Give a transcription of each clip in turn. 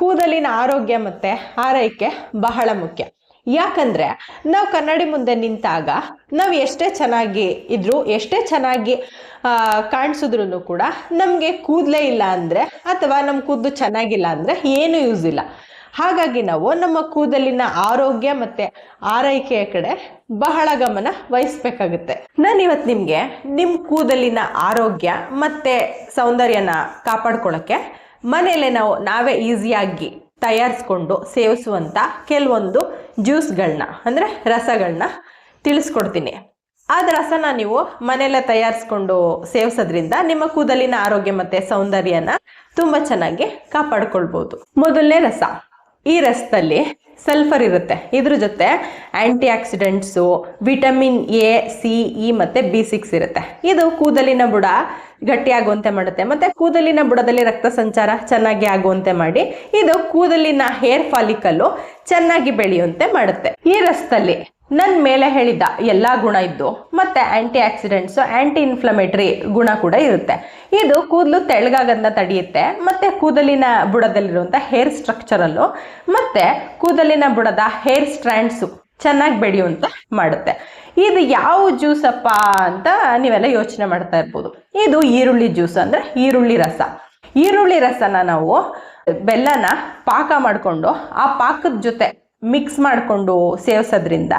ಕೂದಲಿನ ಆರೋಗ್ಯ ಮತ್ತೆ ಆರೈಕೆ ಬಹಳ ಮುಖ್ಯ. ಯಾಕಂದ್ರೆ ನಾವು ಕನ್ನಡಿ ಮುಂದೆ ನಿಂತಾಗ ನಾವು ಎಷ್ಟೇ ಚೆನ್ನಾಗಿ ಇದ್ರು, ಎಷ್ಟೇ ಚೆನ್ನಾಗಿ ಕಾಣಿಸಿದ್ರು ಕೂಡ ನಮಗೆ ಕೂದಲೇ ಇಲ್ಲ ಅಂದ್ರೆ ಅಥವಾ ನಮ್ಮ ಕೂದಲು ಚೆನ್ನಾಗಿಲ್ಲ ಅಂದ್ರೆ ಏನು ಯೂಸ್ ಇಲ್ಲ. ಹಾಗಾಗಿ ನಾವು ನಮ್ಮ ಕೂದಲಿನ ಆರೋಗ್ಯ ಮತ್ತೆ ಆರೈಕೆಯ ಕಡೆ ಬಹಳ ಗಮನ ವಹಿಸ್ಬೇಕಾಗುತ್ತೆ. ನಾನು ಇವತ್ತು ನಿಮಗೆ ನಿಮ್ಮ ಕೂದಲಿನ ಆರೋಗ್ಯ ಮತ್ತೆ ಸೌಂದರ್ಯನ ಕಾಪಾಡ್ಕೊಳ್ಳೋಕ್ಕೆ ಮನೆಯಲ್ಲೇ ನಾವು, ನಾವೇ ಈಸಿಯಾಗಿ ತಯಾರಿಸ್ಕೊಂಡು ಸೇವಿಸುವಂಥ ಕೆಲವೊಂದು ಜ್ಯೂಸ್ಗಳನ್ನ ಅಂದರೆ ರಸಗಳನ್ನ ತಿಳಿಸ್ಕೊಡ್ತೀನಿ. ಆದ ರಸನ ನೀವು ಮನೆಯಲ್ಲೇ ತಯಾರಿಸ್ಕೊಂಡು ಸೇವಿಸೋದ್ರಿಂದ ನಿಮ್ಮ ಕೂದಲಿನ ಆರೋಗ್ಯ ಮತ್ತೆ ಸೌಂದರ್ಯನ ತುಂಬ ಚೆನ್ನಾಗಿ ಕಾಪಾಡ್ಕೊಳ್ಬೋದು. ಮೊದಲನೇ ರಸ. ಈ ರಸದಲ್ಲಿ ಸಲ್ಫರ್ ಇರುತ್ತೆ. ಇದ್ರ ಜೊತೆ antioxidants vitamin A C E ಮತ್ತೆ ಬಿ ಸಿಕ್ಸ್ ಇರುತ್ತೆ. ಇದು ಕೂದಲಿನ ಬುಡ ಗಟ್ಟಿಯಾಗುವಂತೆ ಮಾಡುತ್ತೆ. ಮತ್ತೆ ಕೂದಲಿನ ಬುಡದಲ್ಲಿ ರಕ್ತ ಸಂಚಾರ ಚೆನ್ನಾಗಿ ಆಗುವಂತೆ ಮಾಡಿ, ಇದು ಕೂದಲಿನ ಹೇರ್ ಫಾಲಿಕಲ್ಲು ಚೆನ್ನಾಗಿ ಬೆಳೆಯುವಂತೆ ಮಾಡುತ್ತೆ. ಈ ರಸದಲ್ಲಿ ನನ್ನ ಮೇಲೆ ಹೇಳಿದ್ದ ಎಲ್ಲ ಗುಣ ಇದ್ದು, ಮತ್ತೆ ಆಂಟಿ ಆಕ್ಸಿಡೆಂಟ್ಸ್ ಆಂಟಿ ಇನ್ಫ್ಲಮೇಟರಿ ಗುಣ ಕೂಡ ಇರುತ್ತೆ. ಇದು ಕೂದಲು ತೆಳ್ಳಗಾಗೋದನ್ನ ತಡೆಯುತ್ತೆ, ಮತ್ತೆ ಕೂದಲಿನ ಬುಡದಲ್ಲಿರುವಂಥ ಹೇರ್ ಸ್ಟ್ರಕ್ಚರಲ್ಲು ಮತ್ತೆ ಕೂದಲಿನ ಬುಡದ ಹೇರ್ ಸ್ಟ್ರ್ಯಾಂಡ್ಸು ಚೆನ್ನಾಗಿ ಬೆಳೆಯುವಂತ ಮಾಡುತ್ತೆ. ಇದು ಯಾವ ಜ್ಯೂಸ್ ಅಪ್ಪ ಅಂತ ನೀವೆಲ್ಲ ಯೋಚನೆ ಮಾಡ್ತಾ ಇರ್ಬೋದು. ಇದು ಈರುಳ್ಳಿ ಜ್ಯೂಸ್ ಅಂದ್ರೆ ಈರುಳ್ಳಿ ರಸ. ಈರುಳ್ಳಿ ರಸನ ನಾವು ಬೆಲ್ಲನ ಪಾಕ ಮಾಡಿಕೊಂಡು ಆ ಪಾಕದ ಜೊತೆ ಮಿಕ್ಸ್ ಮಾಡಿಕೊಂಡು ಸೇವಿಸೋದ್ರಿಂದ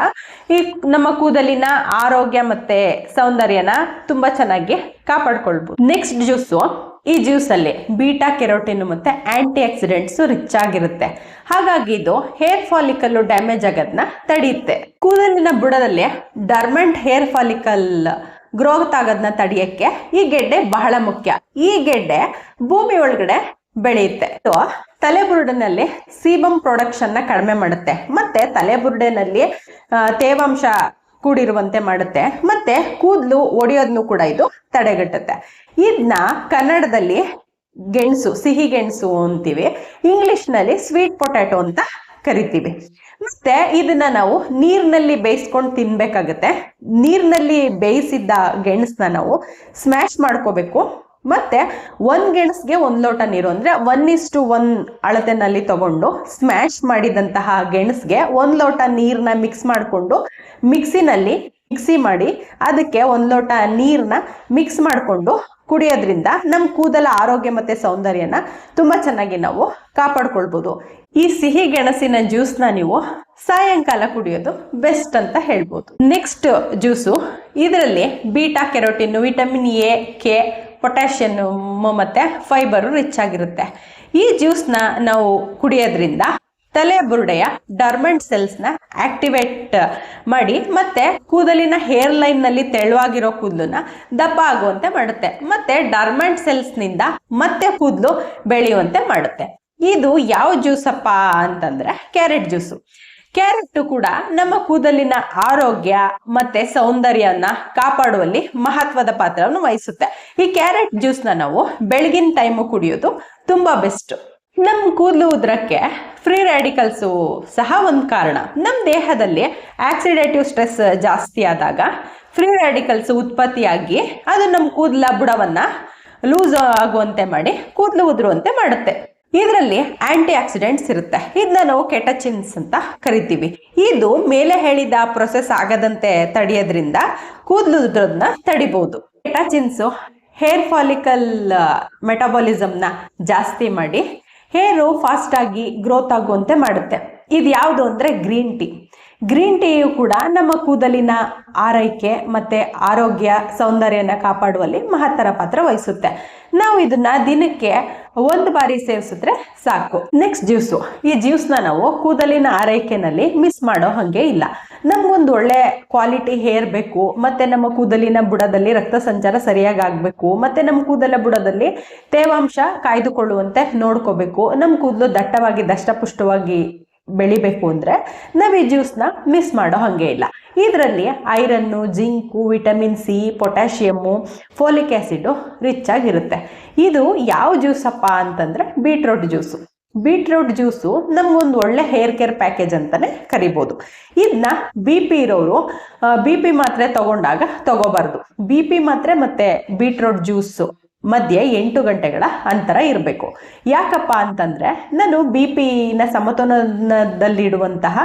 ಈ ನಮ್ಮ ಕೂದಲಿನ ಆರೋಗ್ಯ ಮತ್ತೆ ಸೌಂದರ್ಯನ ತುಂಬಾ ಚೆನ್ನಾಗಿ ಕಾಪಾಡ್ಕೊಳ್ಬೋದು. ನೆಕ್ಸ್ಟ್ ಜ್ಯೂಸು ಈ ಜ್ಯೂಸಲ್ಲಿ ಬೀಟಾ ಕೆರೋಟಿನ್ ಮತ್ತೆ ಆಂಟಿ ಆಕ್ಸಿಡೆಂಟ್ಸ್ ರಿಚ್ ಆಗಿರುತ್ತೆ. ಹಾಗಾಗಿ ಇದು ಹೇರ್ ಫಾಲಿಕಲ್ ಡ್ಯಾಮೇಜ್ ಆಗೋದನ್ನ ತಡೆಯುತ್ತೆ ಕೂದಲಿನ ಬುಡದಲ್ಲಿ ಡರ್ಮೆಂಟ್ ಹೇರ್ ಫಾಲಿಕಲ್ ಗ್ರೋತ್ ಆಗೋದನ್ನ ತಡೆಯಕ್ಕೆ ಈ ಗೆಡ್ಡೆ ಬಹಳ ಮುಖ್ಯ. ಈ ಗೆಡ್ಡೆ ಭೂಮಿ ಒಳಗಡೆ ಬೆಳೆಯುತ್ತೆ. ಸೊ ತಲೆಬುರುಡಿನಲ್ಲಿ ಸೀಬಮ್ ಪ್ರೊಡಕ್ಷನ್ನ ಕಡಿಮೆ ಮಾಡುತ್ತೆ. ಮತ್ತೆ ತಲೆಬುರುಡೆನಲ್ಲಿ ತೇವಾಂಶ ಕೂಡಿರುವಂತೆ ಮಾಡುತ್ತೆ. ಮತ್ತೆ ಕೂದಲು ಒಡೆಯೋದನ್ನು ಕೂಡ ಇದು ತಡೆಗಟ್ಟುತ್ತೆ. ಇದನ್ನ ಕನ್ನಡದಲ್ಲಿ ಗೆಣಸು, ಸಿಹಿ ಗೆಣಸು ಅಂತೀವಿ. ಇಂಗ್ಲಿಷ್ನಲ್ಲಿ ಸ್ವೀಟ್ ಪೊಟ್ಯಾಟೊ ಅಂತ ಕರಿತೀವಿ. ಮತ್ತೆ ಇದನ್ನ ನಾವು ನೀರಿನಲ್ಲಿ ಬೇಯಿಸ್ಕೊಂಡು ತಿನ್ಬೇಕಾಗತ್ತೆ. ನೀರಿನಲ್ಲಿ ಬೇಯಿಸಿದ್ದ ಗೆಣಸನ್ನ ನಾವು ಸ್ಮ್ಯಾಶ್ ಮಾಡ್ಕೋಬೇಕು. ಮತ್ತೆ ಒಂದ್ ಗೆಣಸ್ಗೆ ಒಂದ್ ಲೋಟ ನೀರು, ಅಂದ್ರೆ ಒನ್ ಇಸ್ ಟು ಒನ್ ಅಳತೆನಲ್ಲಿ ತಗೊಂಡು ಸ್ಮ್ಯಾಶ್ ಮಾಡಿದಂತಹ ಗೆಣಸ್ಗೆ ಒಂದ್ ಲೋಟ ನೀರ್ನ ಮಿಕ್ಸ್ ಮಾಡಿಕೊಂಡು ಮಿಕ್ಸಿನಲ್ಲಿ ಮಿಕ್ಸಿ ಮಾಡಿ ಅದಕ್ಕೆ ಒಂದ್ ಲೋಟ ನೀರ್ನ ಮಿಕ್ಸ್ ಮಾಡಿಕೊಂಡು ಕುಡಿಯೋದ್ರಿಂದ ನಮ್ಮ ಕೂದಲ ಆರೋಗ್ಯ ಮತ್ತೆ ಸೌಂದರ್ಯನ ತುಂಬಾ ಚೆನ್ನಾಗಿ ನಾವು ಕಾಪಾಡ್ಕೊಳ್ಬೋದು. ಈ ಸಿಹಿ ಗೆಣಸಿನ ಜ್ಯೂಸ್ನ ನೀವು ಸಾಯಂಕಾಲ ಕುಡಿಯೋದು ಬೆಸ್ಟ್ ಅಂತ ಹೇಳ್ಬೋದು. ನೆಕ್ಸ್ಟ್ ಜ್ಯೂಸು ಇದರಲ್ಲಿ beta carotene vitamin A K potassium ಮತ್ತೆ ಫೈಬರು ರಿಚ್ ಆಗಿರುತ್ತೆ. ಈ ಜ್ಯೂಸ್ನ ನಾವು ಕುಡಿಯೋದ್ರಿಂದ ತಲೆ ಬುರುಡೆಯ ಡರ್ಮೆಂಟ್ ಸೆಲ್ಸ್ನ ಆಕ್ಟಿವೇಟ್ ಮಾಡಿ ಮತ್ತೆ ಕೂದಲಿನ ಹೇರ್ ಲೈನ್ನಲ್ಲಿ ತೆಳುವಾಗಿರೋ ಕೂದಲನ್ನ ದಪ್ಪ ಆಗುವಂತೆ ಮಾಡುತ್ತೆ. ಮತ್ತೆ ಡರ್ಮೆಂಟ್ ಸೆಲ್ಸ್ನಿಂದ ಮತ್ತೆ ಕೂದಲು ಬೆಳೆಯುವಂತೆ ಮಾಡುತ್ತೆ. ಇದು ಯಾವ ಜ್ಯೂಸಪ್ಪ ಅಂತಂದ್ರೆ ಕ್ಯಾರೆಟ್ ಜ್ಯೂಸು ಕ್ಯಾರೆಟ್ ಕೂಡ ನಮ್ಮ ಕೂದಲಿನ ಆರೋಗ್ಯ ಮತ್ತೆ ಸೌಂದರ್ಯನ ಕಾಪಾಡುವಲ್ಲಿ ಮಹತ್ವದ ಪಾತ್ರವನ್ನು ವಹಿಸುತ್ತೆ. ಈ ಕ್ಯಾರೆಟ್ ಜ್ಯೂಸ್ನ ನಾವು ಬೆಳಗಿನ ಟೈಮು ಕುಡಿಯೋದು ತುಂಬಾ ಬೆಸ್ಟ್ ನಮ್ಮ ಕೂದಲು ಉದ್ರಕ್ಕೆ ಫ್ರೀ ರ್ಯಾಡಿಕಲ್ಸು ಸಹ ಒಂದು ಕಾರಣ. ನಮ್ಮ ದೇಹದಲ್ಲಿ ಆಕ್ಸಿಡೇಟಿವ್ ಸ್ಟ್ರೆಸ್ ಜಾಸ್ತಿ ಆದಾಗ ಫ್ರೀ ರ್ಯಾಡಿಕಲ್ಸ್ ಉತ್ಪತ್ತಿಯಾಗಿ ಅದು ನಮ್ಮ ಕೂದಲ ಬುಡವನ್ನ ಲೂಸ್ ಆಗುವಂತೆ ಮಾಡಿ, ಕೂದಲು ಉದುರುವಂತೆ ಮಾಡುತ್ತೆ. ಇದರಲ್ಲಿ ಆಂಟಿ ಆಕ್ಸಿಡೆಂಟ್ಸ್ ಇರುತ್ತೆ. ಇದನ್ನ ನಾವು ಕೆಟಚಿನ್ಸ್ ಅಂತ ಕರಿತೀವಿ. ಇದು ಮೇಲೆ ಹೇಳಿದ ಪ್ರೊಸೆಸ್ ಆಗದಂತೆ ತಡೆಯೋದ್ರಿಂದ ಕೂದಲು ಉದ್ರೋದನ್ನ ತಡಿಬಹುದು ಕೆಟಚಿನ್ಸ್ ಹೇರ್ ಫಾಲಿಕಲ್ ಮೆಟಬಾಲಿಸಮ್ನ ಜಾಸ್ತಿ ಮಾಡಿ ಹೇರು ಫಾಸ್ಟ್ ಆಗಿ ಗ್ರೋತ್ ಆಗುವಂತೆ ಮಾಡುತ್ತೆ. ಇದು ಯಾವುದು ಅಂದ್ರೆ ಗ್ರೀನ್ ಟೀ ಗ್ರೀನ್ ಟೀಯು ಕೂಡ ನಮ್ಮ ಕೂದಲಿನ ಆರೈಕೆ ಮತ್ತೆ ಆರೋಗ್ಯ ಸೌಂದರ್ಯನ ಕಾಪಾಡುವಲ್ಲಿ ಮಹತ್ತರ ಪಾತ್ರ ವಹಿಸುತ್ತೆ. ನಾವು ಇದನ್ನ ದಿನಕ್ಕೆ ಒಂದು ಬಾರಿ ಸೇವಿಸಿದ್ರೆ ಸಾಕು. ನೆಕ್ಸ್ಟ್ ಜ್ಯೂಸು ಈ ಜ್ಯೂಸ್ನ ನಾವು ಕೂದಲಿನ ಆರೈಕೆನಲ್ಲಿ ಮಿಸ್ ಮಾಡೋ ಹಾಗೆ ಇಲ್ಲ. ನಮ್ಗೊಂದು ಒಳ್ಳೆ ಕ್ವಾಲಿಟಿ ಹೇರ್ ಬೇಕು, ಮತ್ತೆ ನಮ್ಮ ಕೂದಲಿನ ಬುಡದಲ್ಲಿ ರಕ್ತ ಸಂಚಾರ ಸರಿಯಾಗಿ ಆಗಬೇಕು, ಮತ್ತೆ ನಮ್ಮ ಕೂದಲ ಬುಡದಲ್ಲಿ ತೇವಾಂಶ ಕಾಯ್ದುಕೊಳ್ಳುವಂತೆ ನೋಡ್ಕೋಬೇಕು. ನಮ್ಮ ಕೂದಲು ದಟ್ಟವಾಗಿ, ದಷ್ಟಪುಷ್ಟವಾಗಿ ಬೆಳಿಬೇಕು ಅಂದ್ರೆ ನಾವು ಈ ಜ್ಯೂಸ್ನ ಮಿಸ್ ಮಾಡೋ ಹಾಗೆ ಇಲ್ಲ. ಇದರಲ್ಲಿ iron, zinc vitamin C potassium folic acid rich ಆಗಿರುತ್ತೆ ಇದು ಯಾವ ಜ್ಯೂಸಪ್ಪ ಅಂತಂದ್ರೆ ಬೀಟ್ರೋಟ್ ಜ್ಯೂಸು ಬೀಟ್ರೂಟ್ ಜ್ಯೂಸು ನಮಗೊಂದು ಒಳ್ಳೆ ಹೇರ್ ಕೇರ್ ಪ್ಯಾಕೇಜ್ ಅಂತಾನೆ ಕರಿಬೋದು. ಇದನ್ನ ಬಿ ಪಿ ಇರೋರು ಬಿ ಪಿ ಮಾತ್ರೆ ತಗೊಂಡಾಗ ತಗೋಬಾರ್ದು. ಬಿ ಪಿ ಮಾತ್ರೆ ಮತ್ತೆ ಬೀಟ್ರೂಟ್ ಜ್ಯೂಸು ಮಧ್ಯೆ ಎಂಟು ಗಂಟೆಗಳ ಅಂತರ ಇರಬೇಕು. ಯಾಕಪ್ಪ ಅಂತಂದ್ರೆ ನಾನು ಬಿ ಪಿನ ಸಮತೋಲನದಲ್ಲಿಡುವಂತಹ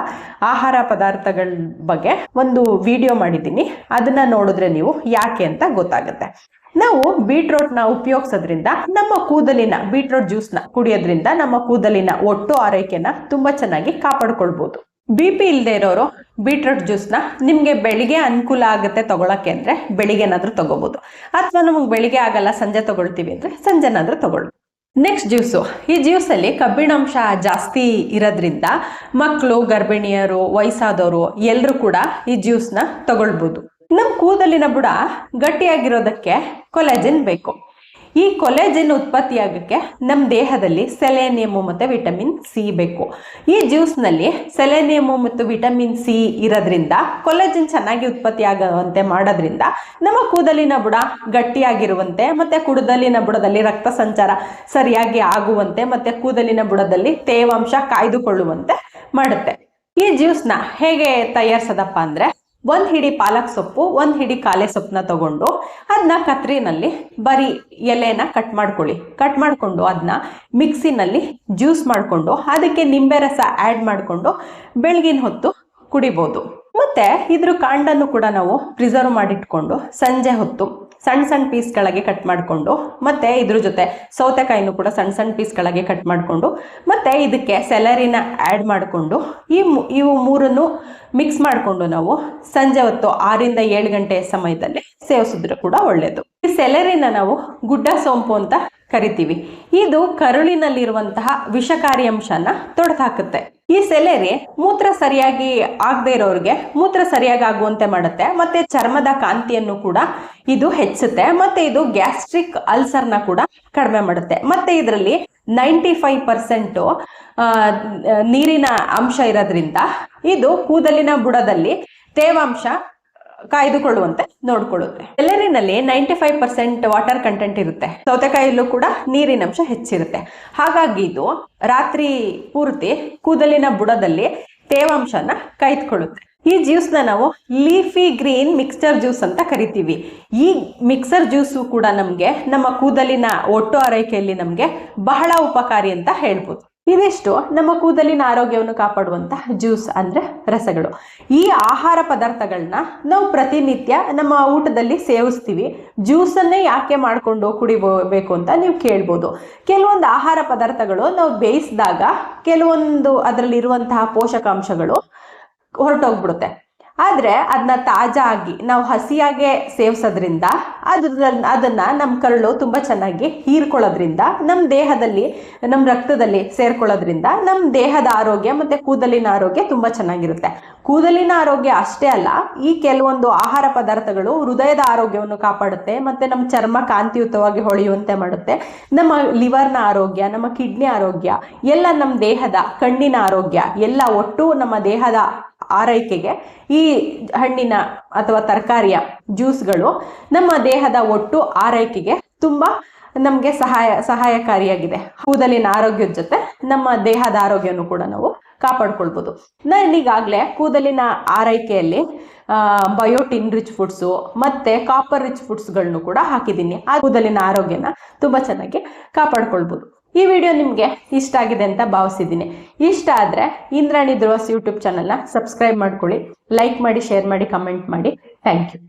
ಆಹಾರ ಪದಾರ್ಥಗಳ ಬಗ್ಗೆ ಒಂದು ವಿಡಿಯೋ ಮಾಡಿದ್ದೀನಿ. ಅದನ್ನ ನೋಡಿದ್ರೆ ನೀವು ಯಾಕೆ ಅಂತ ಗೊತ್ತಾಗುತ್ತೆ. ನಾವು ಬೀಟ್ರೋಟ್ನ ಉಪಯೋಗಿಸೋದ್ರಿಂದ ನಮ್ಮ ಕೂದಲಿನ, ಬೀಟ್ರೋಟ್ ಜ್ಯೂಸ್ನ ಕುಡಿಯೋದ್ರಿಂದ ನಮ್ಮ ಕೂದಲಿನ ಒಟ್ಟು ಆರೈಕೆನ ತುಂಬಾ ಚೆನ್ನಾಗಿ ಕಾಪಾಡ್ಕೊಳ್ಬೋದು. ಬಿ ಪಿ ಇಲ್ಲದೆ ಇರೋರು ಬೀಟ್ರೂಟ್ ಜ್ಯೂಸ್ನ ನಿಮಗೆ ಬೆಳಿಗ್ಗೆ ಅನುಕೂಲ ಆಗುತ್ತೆ ತೊಗೊಳಕ್ಕೆ ಅಂದರೆ ಬೆಳಿಗ್ಗೆನಾದರೂ ತೊಗೋಬೋದು. ಅಥವಾ ನಮಗೆ ಬೆಳಿಗ್ಗೆ ಆಗಲ್ಲ, ಸಂಜೆ ತೊಗೊಳ್ತೀವಿ ಅಂದರೆ ಸಂಜೆನಾದರೂ ತಗೊಳ್ಬೋದು. ನೆಕ್ಸ್ಟ್ ಜ್ಯೂಸು ಈ ಜ್ಯೂಸಲ್ಲಿ ಕಬ್ಬಿಣಾಂಶ ಜಾಸ್ತಿ ಇರೋದ್ರಿಂದ ಮಕ್ಕಳು ಗರ್ಭಿಣಿಯರು, ವಯಸ್ಸಾದವರು ಎಲ್ಲರೂ ಕೂಡ ಈ ಜ್ಯೂಸ್ನ ತಗೊಳ್ಬೋದು. ನಮ್ಮ ಕೂದಲಿನ ಬುಡ ಗಟ್ಟಿಯಾಗಿರೋದಕ್ಕೆ ಕೊಲೆಜಿನ್ ಬೇಕು. ಈ ಕೊಲೆಜಿನ್ ಉತ್ಪತ್ತಿಯಾಗಕ್ಕೆ ನಮ್ಮ ದೇಹದಲ್ಲಿ ಸೆಲೆನಿಯಮು ಮತ್ತು ವಿಟಮಿನ್ ಸಿ ಬೇಕು. ಈ ಜ್ಯೂಸ್ನಲ್ಲಿ ಸೆಲೆನಿಯಮು ಮತ್ತು ವಿಟಮಿನ್ ಸಿ ಇರೋದ್ರಿಂದ ಕೊಲೆಜಿನ್ ಚೆನ್ನಾಗಿ ಉತ್ಪತ್ತಿ ಆಗುವಂತೆ ಮಾಡೋದ್ರಿಂದ ನಮ್ಮ ಕೂದಲಿನ ಬುಡ ಗಟ್ಟಿಯಾಗಿರುವಂತೆ ಮತ್ತು ಕೂದಲಿನ ಬುಡದಲ್ಲಿ ರಕ್ತ ಸಂಚಾರ ಸರಿಯಾಗಿ ಆಗುವಂತೆ ಮತ್ತು ಕೂದಲಿನ ಬುಡದಲ್ಲಿ ತೇವಾಂಶ ಕಾಯ್ದುಕೊಳ್ಳುವಂತೆ ಮಾಡುತ್ತೆ. ಈ ಜ್ಯೂಸ್ನ ಹೇಗೆ ತಯಾರಿಸೋದಪ್ಪ ಅಂದರೆ ಒಂದು ಹಿಡಿ ಪಾಲಕ್ ಸೊಪ್ಪು, ಒಂದು ಹಿಡಿ ಕಾಲೆ ಸೊಪ್ಪನ್ನ ತಗೊಂಡು ಅದನ್ನ ಕತ್ರಿನಲ್ಲಿ ಬರೀ ಎಲೆನ ಕಟ್ ಮಾಡ್ಕೊಳ್ಳಿ. ಕಟ್ ಮಾಡಿಕೊಂಡು ಅದನ್ನ ಮಿಕ್ಸಿನಲ್ಲಿ ಜ್ಯೂಸ್ ಮಾಡಿಕೊಂಡು ಅದಕ್ಕೆ ನಿಂಬೆ ರಸ ಆ್ಯಡ್ ಮಾಡಿಕೊಂಡು ಬೆಳಗಿನ ಹೊತ್ತು ಕುಡಿಬೋದು. ಮತ್ತೆ ಇದ್ರ ಕಾಂಡನ್ನು ಕೂಡ ನಾವು ಪ್ರಿಸರ್ವ್ ಮಾಡಿಟ್ಕೊಂಡು ಸಂಜೆ ಹೊತ್ತು ಸಣ್ಣ ಸಣ್ಣ ಪೀಸ್ಗಳಾಗಿ ಕಟ್ ಮಾಡಿಕೊಂಡು, ಮತ್ತೆ ಇದ್ರ ಜೊತೆ ಸೌತೆಕಾಯಿನೂ ಕೂಡ ಸಣ್ಣ ಸಣ್ಣ ಪೀಸ್ಗಳಾಗಿ ಕಟ್ ಮಾಡಿಕೊಂಡು, ಮತ್ತೆ ಇದಕ್ಕೆ ಸೆಲರಿನ ಆ್ಯಡ್ ಮಾಡಿಕೊಂಡು, ಈ ಇವು ಮೂರನ್ನು ಮಿಕ್ಸ್ ಮಾಡಿಕೊಂಡು ನಾವು ಸಂಜೆ ಹೊತ್ತು ಆರಿಂದ ಏಳು ಗಂಟೆ ಸಮಯದಲ್ಲಿ ಸೇವಿಸಿದ್ರೆ ಕೂಡ ಒಳ್ಳೆಯದು ಈ ಸೆಲರಿನ ನಾವು ಗುಡ್ಡ ಸೋಂಪು ಅಂತ ಕರಿತೀವಿ. ಇದು ಕರುಳಿನಲ್ಲಿರುವಂತಹ ವಿಷಕಾರಿ ಅಂಶನ ತೊಡೆದಾಕುತ್ತೆ ಈ ಸೆಲೆರಿ ಮೂತ್ರ ಸರಿಯಾಗಿ ಆಗದೆ ಇರೋರಿಗೆ ಮೂತ್ರ ಸರಿಯಾಗಿ ಆಗುವಂತೆ ಮಾಡುತ್ತೆ. ಮತ್ತೆ ಚರ್ಮದ ಕಾಂತಿಯನ್ನು ಕೂಡ ಇದು ಹೆಚ್ಚುತ್ತೆ. ಮತ್ತೆ ಇದು ಗ್ಯಾಸ್ಟ್ರಿಕ್ ಅಲ್ಸರ್ನ ಕೂಡ ಕಡಿಮೆ ಮಾಡುತ್ತೆ. ಮತ್ತೆ ಇದರಲ್ಲಿ ನೈಂಟಿ ಫೈವ್ ಪರ್ಸೆಂಟು ನೀರಿನ ಅಂಶ ಇರೋದ್ರಿಂದ ಇದು ಕೂದಲಿನ ಬುಡದಲ್ಲಿ ತೇವಾಂಶ ಕಾಯ್ದುಕೊಳ್ಳುವಂತೆ ನೋಡ್ಕೊಳ್ಳುತ್ತೆ. ಎಲ್ಲರಿನಲ್ಲಿ ninety five percent water content ಇರುತ್ತೆ. ಸೌತೆಕಾಯಿಯಲ್ಲೂ ಕೂಡ ನೀರಿನಂಶ ಹೆಚ್ಚಿರುತ್ತೆ. ಹಾಗಾಗಿ ಇದು ರಾತ್ರಿ ಪೂರ್ತಿ ಕೂದಲಿನ ಬುಡದಲ್ಲಿ ತೇವಾಂಶನ ಕಾಯ್ದುಕೊಳ್ಳುತ್ತೆ. ಈ ಜ್ಯೂಸ್ನ ನಾವು ಲೀಫಿ ಗ್ರೀನ್ ಮಿಕ್ಸ್ಚರ್ ಜ್ಯೂಸ್ ಅಂತ ಕರಿತೀವಿ. ಈ ಮಿಕ್ಸರ್ ಜ್ಯೂಸು ಕೂಡ ನಮಗೆ ನಮ್ಮ ಕೂದಲಿನ ಒಟ್ಟು ಆರೈಕೆಯಲ್ಲಿ ನಮಗೆ ಬಹಳ ಉಪಕಾರಿ ಅಂತ ಹೇಳ್ಬೋದು. ಇದಿಷ್ಟು ನಮ್ಮ ಕೂದಲಿನ ಆರೋಗ್ಯವನ್ನು ಕಾಪಾಡುವಂತಹ ಜ್ಯೂಸ್ ಅಂದ್ರೆ ರಸಗಳು. ಈ ಆಹಾರ ಪದಾರ್ಥಗಳನ್ನ ನಾವು ಪ್ರತಿನಿತ್ಯ ನಮ್ಮ ಊಟದಲ್ಲಿ ಸೇವಿಸ್ತೀವಿ. ಜ್ಯೂಸನ್ನೇ ಯಾಕೆ ಮಾಡಿಕೊಂಡು ಕುಡಿಬೇಕು ಅಂತ ನೀವು ಕೇಳ್ಬೋದು. ಕೆಲವೊಂದು ಆಹಾರ ಪದಾರ್ಥಗಳು ನಾವು ಬೇಯಿಸಿದಾಗ ಕೆಲವೊಂದು ಅದರಲ್ಲಿರುವಂತಹ ಪೋಷಕಾಂಶಗಳು ಹೊರಟೋಗ್ಬಿಡುತ್ತೆ. ಆದರೆ ಅದನ್ನ ತಾಜಾ ಆಗಿ ನಾವು ಹಸಿಯಾಗೆ ಸೇವಿಸೋದ್ರಿಂದ ಅದ್ರ ಅದನ್ನ ನಮ್ಮ ಕರಳು ತುಂಬ ಚೆನ್ನಾಗಿ ಹೀರ್ಕೊಳ್ಳೋದ್ರಿಂದ ನಮ್ಮ ದೇಹದಲ್ಲಿ ನಮ್ಮ ರಕ್ತದಲ್ಲಿ ಸೇರ್ಕೊಳ್ಳೋದ್ರಿಂದ ನಮ್ಮ ದೇಹದ ಆರೋಗ್ಯ ಮತ್ತು ಕೂದಲಿನ ಆರೋಗ್ಯ ತುಂಬ ಚೆನ್ನಾಗಿರುತ್ತೆ. ಕೂದಲಿನ ಆರೋಗ್ಯ ಅಷ್ಟೇ ಅಲ್ಲ, ಈ ಕೆಲವೊಂದು ಆಹಾರ ಪದಾರ್ಥಗಳು ಹೃದಯದ ಆರೋಗ್ಯವನ್ನು ಕಾಪಾಡುತ್ತೆ, ಮತ್ತು ನಮ್ಮ ಚರ್ಮ ಕಾಂತಿಯುತವಾಗಿ ಹೊಳೆಯುವಂತೆ ಮಾಡುತ್ತೆ. ನಮ್ಮ ಲಿವರ್ನ ಆರೋಗ್ಯ, ನಮ್ಮ ಕಿಡ್ನಿ ಆರೋಗ್ಯ, ಎಲ್ಲ ನಮ್ಮ ದೇಹದ ಕಣ್ಣಿನ ಆರೋಗ್ಯ, ಎಲ್ಲ ಒಟ್ಟು ನಮ್ಮ ದೇಹದ ಆರೈಕೆಗೆ ಈ ಹಣ್ಣಿನ ಅಥವಾ ತರಕಾರಿಯ ಜ್ಯೂಸ್ಗಳು ನಮ್ಮ ದೇಹದ ಒಟ್ಟು ಆರೈಕೆಗೆ ತುಂಬ ನಮಗೆ ಸಹಾಯ, ಸಹಾಯಕಾರಿಯಾಗಿದೆ. ಕೂದಲಿನ ಆರೋಗ್ಯದ ಜೊತೆ ನಮ್ಮ ದೇಹದ ಆರೋಗ್ಯವನ್ನು ಕೂಡ ನಾವು ಕಾಪಾಡ್ಕೊಳ್ಬೋದು. ನಾನು ಈಗಾಗಲೇ ಕೂದಲಿನ ಆರೈಕೆಯಲ್ಲಿ ಬಯೋಟಿನ್ ರಿಚ್ ಫುಡ್ಸು ಮತ್ತು ಕಾಪರ್ ರಿಚ್ ಫುಡ್ಸ್ಗಳನ್ನು ಕೂಡ ಹಾಕಿದ್ದೀನಿ. ಆ ಕೂದಲಿನ ಆರೋಗ್ಯನ ತುಂಬ ಚೆನ್ನಾಗಿ ಕಾಪಾಡ್ಕೊಳ್ಬೋದು. ಈ ವಿಡಿಯೋ ನಿಮಗೆ ಇಷ್ಟ ಆಗಿದೆ ಅಂತ ಭಾವಿಸಿದ್ದೀನಿ. ಇಷ್ಟ ಆದರೆ ಇಂದ್ರಾಣಿ ಧ್ರುವಸ್ ಯೂಟ್ಯೂಬ್ ಚಾನಲ್ನ ಸಬ್ಸ್ಕ್ರೈಬ್ ಮಾಡ್ಕೊಳ್ಳಿ, ಲೈಕ್ ಮಾಡಿ, ಶೇರ್ ಮಾಡಿ, ಕಮೆಂಟ್ ಮಾಡಿ. Thank you.